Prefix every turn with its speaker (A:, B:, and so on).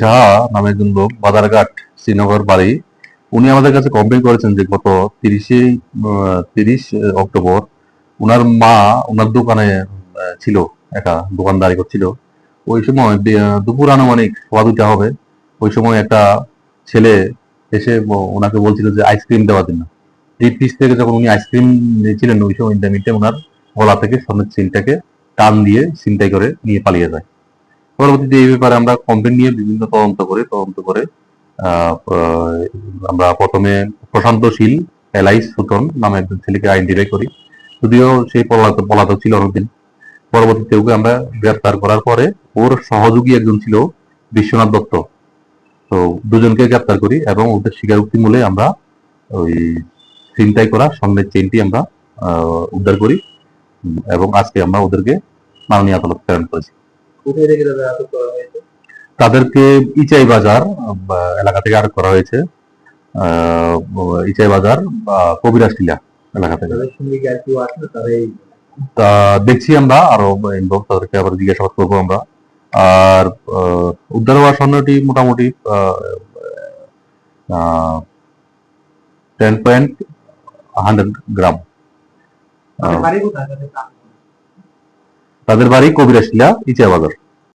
A: সাহা নামে একজন লোক, বাজারঘাট, শ্রীনগর, বাড়ি। উনি আমাদের কাছে কমপ্লেন করেছেন যে গত তিরিশে তিরিশ অক্টোবর ওনার মা ওনার দোকানে ছিল, একা দোকানদারি করছিল। ওই সময় দুপুর আনুমানিক সোয়া দুটা হবে। ওই সময় একটা ছেলে এসে ওনাকে বলছিল যে আইসক্রিম দেওয়ার জন্য। ডিপ ফ্রিজ থেকে যখন উনি আইসক্রিম নিয়েছিলেন, ওই সময় ইন্টারমিটে ওনার গলা থেকে, সামনের সিনটাকে টান দিয়ে ছিনতাই করে নিয়ে পালিয়ে যায়। পরবর্তীতে এই ব্যাপারে আমরা কমপ্লেন নিয়ে বিভিন্ন তদন্ত করে তদন্ত করে আমরা প্রথমে প্রশান্তশীল এলাইস সুতন নামে একজন ছেলেকে আইডেন্টিফাই করি। যদিও সেই পলাতক পলাতক ছিল অনেকদিন। পরবর্তীতে ওকে আমরা গ্রেপ্তার করার পরে ওর সহযোগী একজন ছিল বিশ্বনাথ দত্ত। তো দুজনকে গ্রেপ্তার করি এবং ওদের স্বীকারোক্তি মূলে আমরা ওই চিন্তাই করা, স্বর্ণের চেনটি আমরা উদ্ধার করি। এবং আজকে আমরা ওদেরকে মাননীয় আদালত প্রেরণ করেছি।
B: কোথায় থেকে তাদের আটক করা হয়েছে?
A: তাদেরকে ইচাই বাজার এলাকা থেকে আটক করা হয়েছে। ইচাই বাজার বা কবিরাজ টিলা এলাকা থেকে। তা দেখছি আমরা আরও ইনভলভ তাদেরকে আবার জিজ্ঞাসাবাদ করব আমরা। আর উদ্ধার হওয়া স্বর্ণটি মোটামুটি টেন পয়েন্ট হান্ড্রেড গ্রাম
B: তাদের
A: বাড়ি কবিরাশিলা টিলা বাজার